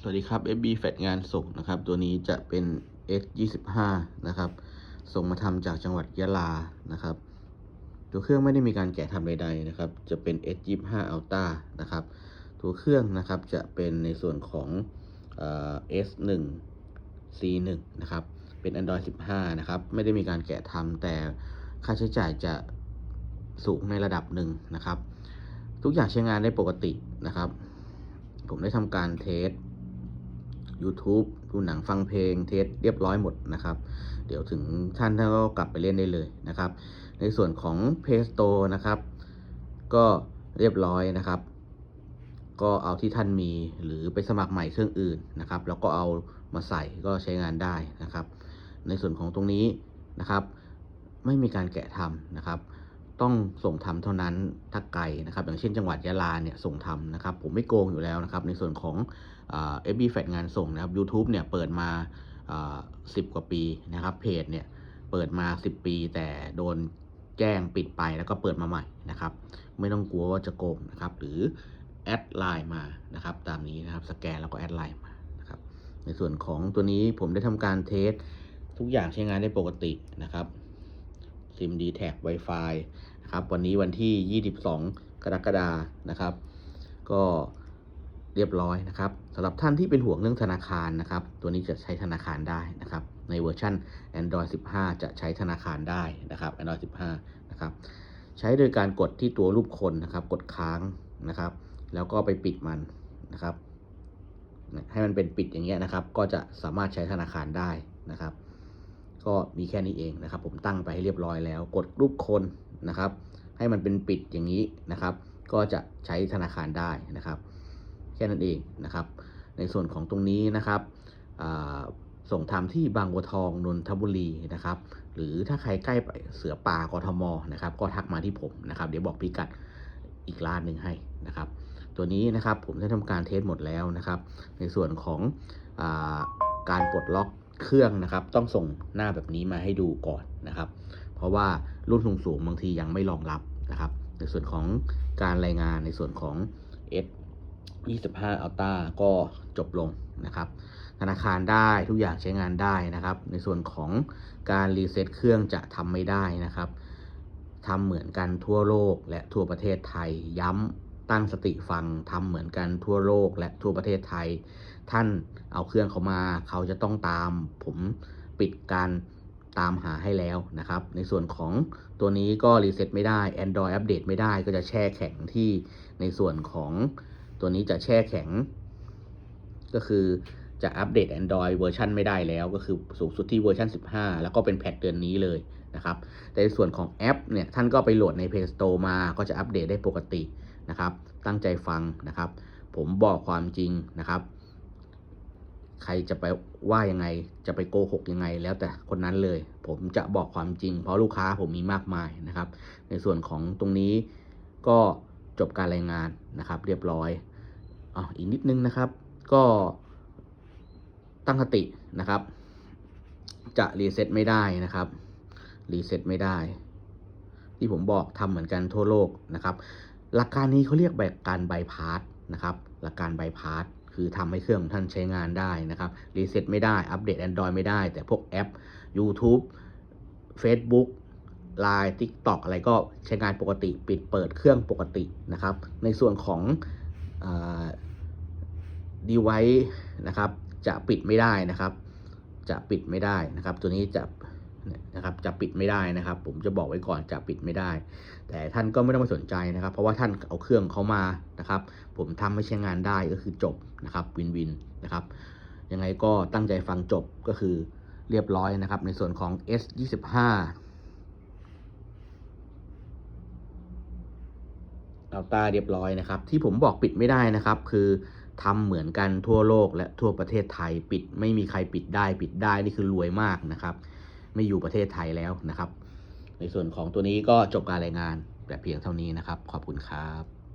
สวัสดีครับ FB แฟดงานส่งนะครับ ตัวนี้จะเป็น S25 นะครับ ส่งมาทำจากจังหวัดยะลานะครับ ตัวเครื่องไม่ได้มีการแกะทำใดๆนะครับ จะเป็น S25 Ultra นะครับ ตัวเครื่องนะครับจะเป็นในส่วนของเอ S1 C1 นะครับ เป็น Android 15 นะครับ ไม่ได้มีการแกะทำแต่ค่าใช้จ่ายจะสูงในระดับหนึ่งนะครับ ทุกอย่างใช้งานได้ปกตินะครับ ผมได้ทำการเทส YouTube ดูหนังฟังเพลงเทสเรียบร้อยหมดนะครับ เดี๋ยวถึงท่านท่านก็กลับไปเล่นได้เลยนะครับ ในส่วนของ Play Store นะครับ ก็เรียบร้อยนะครับ ก็เอาที่ท่านมีหรือไปสมัครใหม่เครื่องอื่นนะครับ แล้วก็เอามาใส่ก็ใช้งานได้นะครับ ในส่วนของตรงนี้นะครับ ไม่มีการแกะทำนะครับ ต้องส่งทำเท่านั้นถ้าไกลนะครับ อย่างเช่นจังหวัดยะลาเนี่ยส่งทำนะครับ ผมไม่โกงอยู่แล้วนะครับ ในส่วนของเอฟบีแฟงานส่งนะครับ YouTube เนี่ยเปิดมาสิบกว่าปีนะครับ เพจเนี่ยเปิดมา 10 ปี แต่โดนแจ้งปิดไปแล้วก็เปิดมาใหม่นะครับ ไม่ต้องกลัวว่าจะโกงนะครับ หรือแอดไลน์มานะครับ ตามนี้นะครับสแกนแล้วก็แอดไลน์มานะครับ ในส่วนของตัวนี้ผมได้ทำการเทสทุกอย่างใช้งานได้ปกตินะครับซิมดีแท็ก Wi-Fi ครับวันนี้วันที่ 22 กรกฎานะครับ ก็เรียบร้อยนะครับสำหรับท่านที่เป็นห่วงเรื่องธนาคารนะครับ ตัวนี้จะใช้ธนาคารได้นะครับ ในเวอร์ชัน Android 15 จะใช้ธนาคารได้นะครับ Android 15 นะครับ ใช้โดยการกดที่ตัวรูปคนนะครับ กดค้างนะครับ แล้วก็ไปปิดมันนะครับ ให้มันเป็นปิดอย่างเงี้ยนะครับ ก็จะสามารถใช้ธนาคารได้นะครับ ก็มีแค่นี้เองนะครับ ผมตั้งไปให้เรียบร้อยแล้ว กดรูปคน นะครับ ให้มันเป็นปิดอย่างนี้นะครับ ก็จะใช้ธนาคารได้นะครับ แค่นั้นเองนะครับ ในส่วนของตรงนี้นะครับส่งทำที่บางบัวทองนนทบุรีนะครับ หรือถ้าใครใกล้เสือป่ากทมนะครับ ก็ทักมาที่ผมนะครับ เดี๋ยวบอกพิกัดอีกร้านหนึ่งให้นะครับ ตัวนี้นะครับผมได้ทำการเทสหมดแล้วนะครับ ในส่วนของอการปลดล็อกเครื่องนะครับ ต้องส่งหน้าแบบนี้มาให้ดูก่อนนะครับ เพราะว่ารุ่นสูงๆบางทียังไม่รองรับนะครับ ในส่วนของการรายงานในส่วนของ S 25 Ultra ก็จบลงนะครับ ธนาคารได้ทุกอย่างใช้งานได้นะครับ ในส่วนของการรีเซ็ตเครื่องจะทำไม่ได้นะครับทำเหมือนกันทั่วโลกและทั่วประเทศไทยย้ำตั้งสติฟังทำเหมือนกันทั่วโลกและทั่วประเทศไทย ท่านเอาเครื่องเขามา เขาจะต้องตาม ผมปิดการ ตามหาให้แล้วนะครับ ในส่วนของตัวนี้ก็รีเซ็ตไม่ได้ Android อัปเดตไม่ได้ก็จะแช่แข็งที่ในส่วนของตัวนี้จะแช่แข็ง ก็คือจะอัปเดต Android เวอร์ชันไม่ได้แล้ว ก็คือสูงสุดที่เวอร์ชัน15 แล้วก็เป็นแพทเดือนนี้เลยนะครับแต่ในส่วนของแอปเนี่ยท่านก็ไปโหลดใน Play Store มาก็จะอัปเดตได้ปกตินะครับ ตั้งใจฟังนะครับ ผมบอกความจริงนะครับ ใครจะไปว่ายังไง จะไปโกหกยังไง แล้วแต่คนนั้นเลย ผมจะบอกความจริง เพราะลูกค้าผมมีมากมายนะครับ ในส่วนของตรงนี้ก็จบการรายงานนะครับ เรียบร้อยอ๋ออีกนิดนึงนะครับ ก็ตั้งสตินะครับ จะรีเซ็ตไม่ได้นะครับรีเซ็ตไม่ได้ ที่ผมบอกทำเหมือนกันทั่วโลกนะครับ หลักการนี้เขาเรียกแบบการบายพาสนะครับ หลักการบายพาส คือทำให้เครื่องของท่านใช้งานได้นะครับรีเซ็ตไม่ได้อัปเดต Android ไม่ได้ แต่พวกแอป YouTube Facebook Line TikTok อะไรก็ใช้งานปกติปิดเปิดเครื่องปกตินะครับ ในส่วนของดีไว c ์นะครับ จะปิดไม่ได้นะครับ จะปิดไม่ได้นะครับ ตัวนี้จะ นะครับจะปิดไม่ได้นะครับ ผมจะบอกไว้ก่อนจะปิดไม่ได้ แต่ท่านก็ไม่ต้องมาสนใจนะครับ เพราะว่าท่านเอาเครื่องเขามานะครับ ผมทำให้ใช้งานได้ก็คือจบนะครับวินวินนะครับยังไงก็ตั้งใจฟังจบก็คือเรียบร้อยนะครับ ในส่วนของ S 25อัลต้าเรียบร้อยนะครับ ที่ผมบอกปิดไม่ได้นะครับ คือทำเหมือนกันทั่วโลกและทั่วประเทศไทยปิดไม่มีใครปิดได้ ปิดได้นี่คือรวยมากนะครับ ไม่อยู่ประเทศไทยแล้วนะครับ ในส่วนของตัวนี้ก็จบการรายงานแบบเพียงเท่านี้นะครับ ขอบคุณครับ